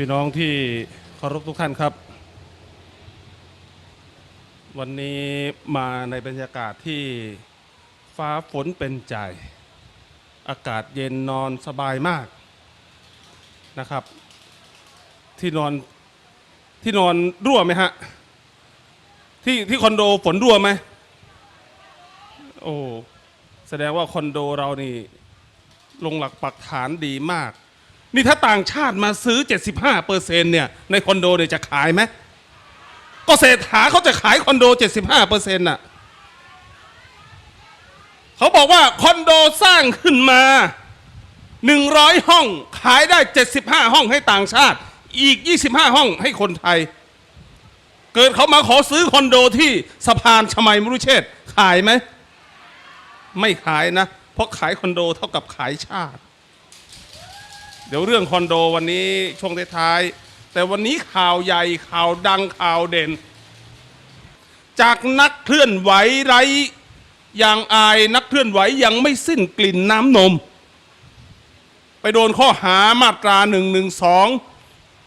พี่น้องที่เคารพทุกท่านครับ วันนี้มาในบรรยากาศที่ฟ้าฝนเป็นใจ อากาศเย็นนอนสบายมากนะครับ ที่นอนที่นอนรั่วไหมฮะ ที่ที่คอนโดฝนรั่วไหมโอ้แสดงว่าคอนโดเรานี่ลงหลักปักฐานดีมาก นี่ถ้าต่างชาติมาซื้อ 75เปอร์เซ็นเนี่ยในคอนโดเนี่ยจะขายไหมก็เศรษฐาเขาจะขายคอนโด 75เปอร์เซ็นต์น่ะเขาบอกว่าคอนโดสร้างขึ้นมา 100 ห้องขายได้ 75 ห้องให้ต่างชาติ อีก 25 ห้องให้คนไทย เกิดเขามาขอซื้อคอนโดที่สะพานชมัยมรุเชษฐ์ขายไหม ไม่ขายนะ เพราะขายคอนโดเท่ากับขายชาติ เดี๋ยวเรื่องคอนโดวันนี้ช่วงท้ายๆแต่วันนี้ข่าวใหญ่ข่าวดังข่าวเด่น จากนักเคลื่อนไหวไร้อย่างอายนักเคลื่อนไหวยังไม่สิ้นกลิ่นน้ำนม ไปโดนข้อหามาตรา1นึ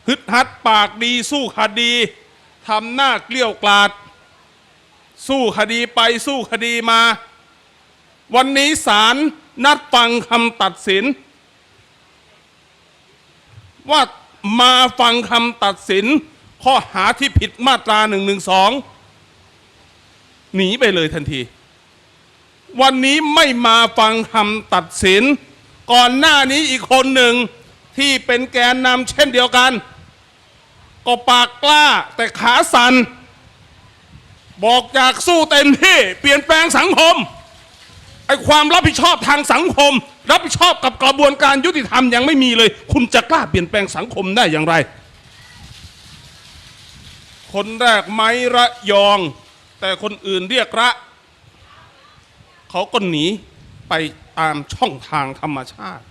ฮึดฮัดปากดีสู้คดีทำหน้าเกลี้ยวกลาด สู้คดีไปสู้คดีมา วันนี้ศาลนัดฟังคำตัดสิน ว่ามาฟังคำตัดสิน ข้อหาที่ผิดมาตรา1นึหนึ่งสองหนีไปเลยทันที วันนี้ไม่มาฟังคำตัดสิน ก่อนหน้านี้อีกคนหนึ่งที่เป็นแกนนำเช่นเดียวกัน ก็ปากกล้าแต่ขาสันบอกจากสู้เต็มที่เปลี่ยนแปลงสังคมไอ้ความรับผิดชอบทางสังคม รับผิดชอบกับกระบวนการยุติธรรมยังไม่มีเลย คุณจะกล้าเปลี่ยนแปลงสังคมได้อย่างไร คนแรกไม้ระยอง แต่คนอื่นเรียกระเขาก็หนีไปตามช่องทางธรรมชาติ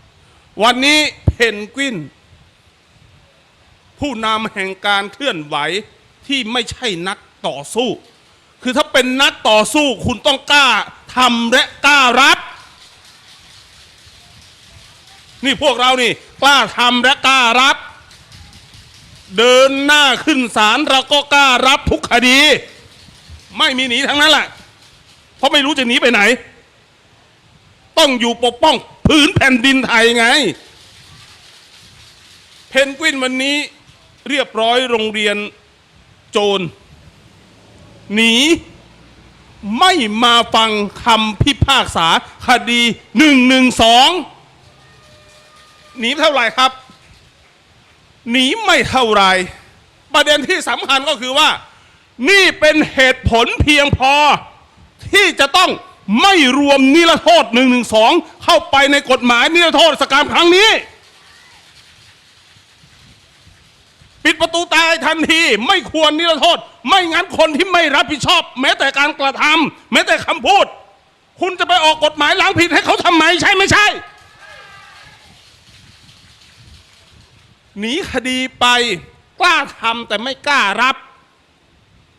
วันนี้เพนกวิน ผู้นำแห่งการเคลื่อนไหวที่ไม่ใช่นักต่อสู้ คือถ้าเป็นนักต่อสู้คุณต้องกล้าทำและกล้ารับ นี่พวกเรานี่กล้าทำและกล้ารับ เดินหน้าขึ้นศาลเราก็กล้ารับทุกคดี ไม่มีหนีทั้งนั้นแหละเพราะไม่รู้จะหนีไปไหน ต้องอยู่ปกป้องผืนแผ่นดินไทยไง เพนกวินวันนี้เรียบร้อยโรงเรียนโจรหนีไม่มาฟังคำพิพากษาคดีหนึ่งหนึ่งสอง หนีเท่าไหร่ครับ หนีไม่เท่าไหรประเด็นที่สำคัญก็คือว่า นี่เป็นเหตุผลเพียงพอ ที่จะต้องไม่รวมนิรโทษ1นึเข้าไปในกฎหมายนิรโทษสกรรมครั้งนี้ ปิดประตูตายทันทีไม่ควรนิรโทษ ไม่งั้นคนที่ไม่รับผิดชอบ แม้แต่การกระทำแม้แต่คำพูด คุณจะไปออกกฎหมายล้างผิดให้เขาทำไมใช่ไม่ใช่ หนีคดีไปกล้าทำแต่ไม่กล้ารับ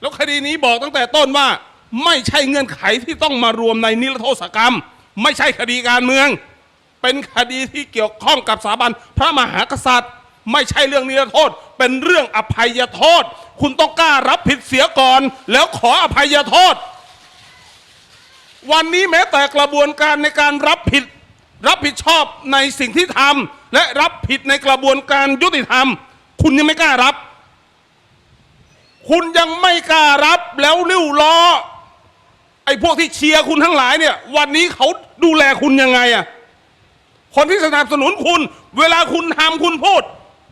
แล้วคดีนี้บอกตั้งแต่ต้นว่า ไม่ใช่เงื่อนไขที่ต้องมารวมในนิรโทษกรรม ไม่ใช่คดีการเมือง เป็นคดีที่เกี่ยวข้องกับสถาบันพระมหากษัตริย์ ไม่ใช่เรื่องนิรโทษ เป็นเรื่องอภัยโทษ คุณต้องกล้ารับผิดเสียก่อน แล้วขออภัยโทษ วันนี้แม้แต่กระบวนการในการรับผิด รับผิดชอบในสิ่งที่ทำ และรับผิดในกระบวนการยุติธรรม คุณยังไม่กล้ารับ คุณยังไม่กล้ารับแล้วริ้วล้อไอ้พวกที่เชียร์คุณทั้งหลายเนี่ย วันนี้เขาดูแลคุณยังไงอะคนที่สนับสนุนคุณ เวลาคุณทำคุณพูด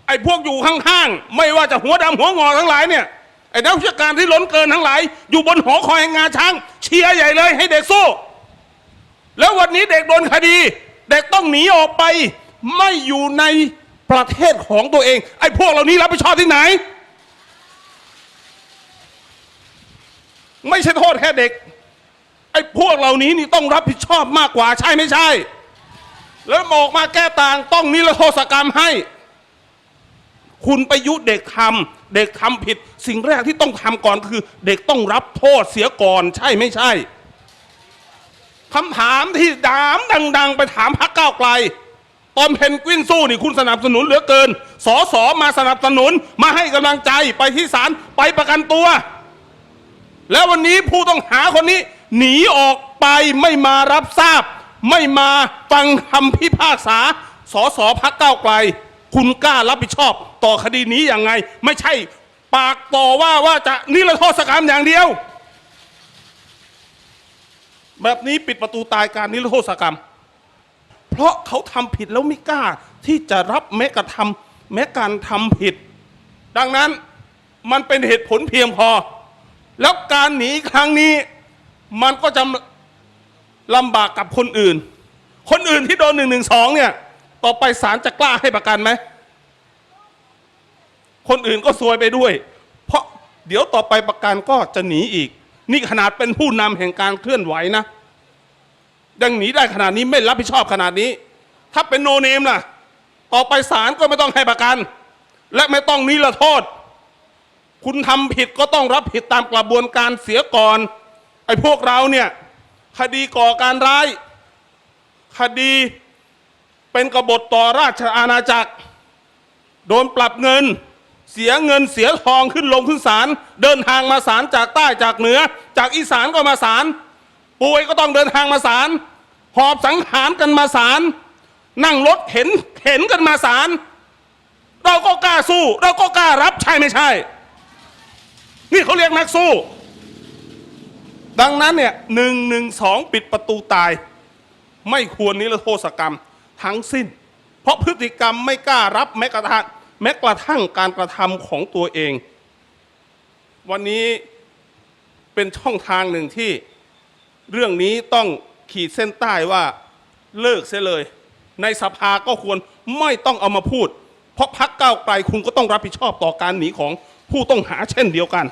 ไอ้พวกอยู่ข้างๆไม่ว่าจะหัวดำหัวงอทั้งหลายเนี่ยไอ้นักวิชาการที่ล้นเกินทั้งหลาย อยู่บนหอคอยงงาช้าง เชียร์ใหญ่เลยให้เด็กสู้แล้ววันนี้เด็กโดนคดี เด็กต้องหนีออกไป ไม่อยู่ในประเทศของตัวเอง ไอ้พวกเหล่านี้รับผิดชอบที่ไหน ไม่ใช่โทษแค่เด็ก ไอ้พวกเหล่านี้นี่ต้องรับผิดชอบมากกว่าใช่ไม่ใช่ แล้วออกมาแก้ต่างต้องนิรโทษกรรมให้ คุณไปยุเด็กทำเด็กทำผิด สิ่งแรกที่ต้องทำก่อนคือ เด็กต้องรับโทษเสียก่อนใช่ไม่ใช่คำถามที่ดามดัง ๆ ไปถามพรรคก้าวไกล ตอนเพนกวินสู้นี่คุณสนับสนุนเหลือเกิน สอสอมาสนับสนุนมาให้กำลังใจไปที่ศาลไปประกันตัว แล้ววันนี้ผู้ต้องหาคนนี้ หนีออกไปไม่มารับทราบ ไม่มาฟังคำพิพากษา สอสอพักเก้าไกล คุณกล้ารับผิดชอบ ต่อคดีนี้อย่างไง ไม่ใช่ปากต่อว่าว่าจะนิรโทษกรรมอย่างเดียว แบบนี้ปิดประตูตายการนิรโทษกรรม เพราะเขาทำผิดแล้วไม่กล้า ที่จะรับแม้กระทำแม้การทำผิด ดังนั้นมันเป็นเหตุผลเพียงพอ แล้วการหนีครั้งนี้ มันก็จะลำบากกับคนอื่น คนอื่นที่โดนหนึ่งหนึ่งสองเนี่ย ต่อไปศาลจะกล้าให้ประกันไหม คนอื่นก็ซวยไปด้วย เพราะเดี๋ยวต่อไปประกันก็จะหนีอีก นี่ขนาดเป็นผู้นำแห่งการเคลื่อนไหวนะ ยังหนีได้ขนาดนี้ไม่รับผิดชอบขนาดนี้ ถ้าเป็นโนเนมล่ะต่อไปศาลก็ไม่ต้องให้ประกัน และไม่ต้องนิรโทษ คุณทำผิดก็ต้องรับผิดตามกระบวนการเสียก่อน ไอ้พวกเราเนี่ย คดีก่อการร้าย คดีเป็นกบฏต่อราชอาณาจักร โดนปรับเงินเสียเงินเสียทองขึ้นลงขึ้นศาลเดินทางมาศาลจากใต้จากเหนือ จากอีสานก็มาศาล ป่วยก็ต้องเดินทางมาศาลหอบสังหารกันมาศาลนั่งรถเข็นเข็นกันมาศาลเราก็กล้าสู้ เราก็กล้ารับใช่ไม่ใช่ นี่เขาเรียกนักสู้ ดังนั้นเนี่ยหนึ่งหนึ่งสองปิดประตูตาย ไม่ควรนิรโทษกรรมทั้งสิ้น เพราะพฤติกรรมไม่กล้ารับแม้กระทั่งแม้กระทั่งการกระทำของตัวเอง วันนี้เป็นช่องทางหนึ่งที่ เรื่องนี้ต้องขีดเส้นใต้ว่าเลิกเสียเลย ในสภาก็ควรไม่ต้องเอามาพูด เพราะพักก้าวไกลคุณก็ต้องรับผิดชอบต่อการหนีของผู้ต้องหาเช่นเดียวกัน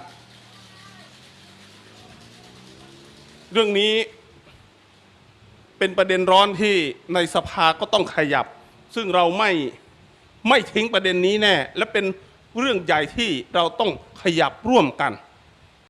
เรื่องนี้เป็นประเด็นร้อนที่ในสภาก็ต้องขยับ ซึ่งเราไม่ไม่ทิ้งประเด็นนี้แน่ และเป็นเรื่องใหญ่ที่เราต้องขยับร่วมกัน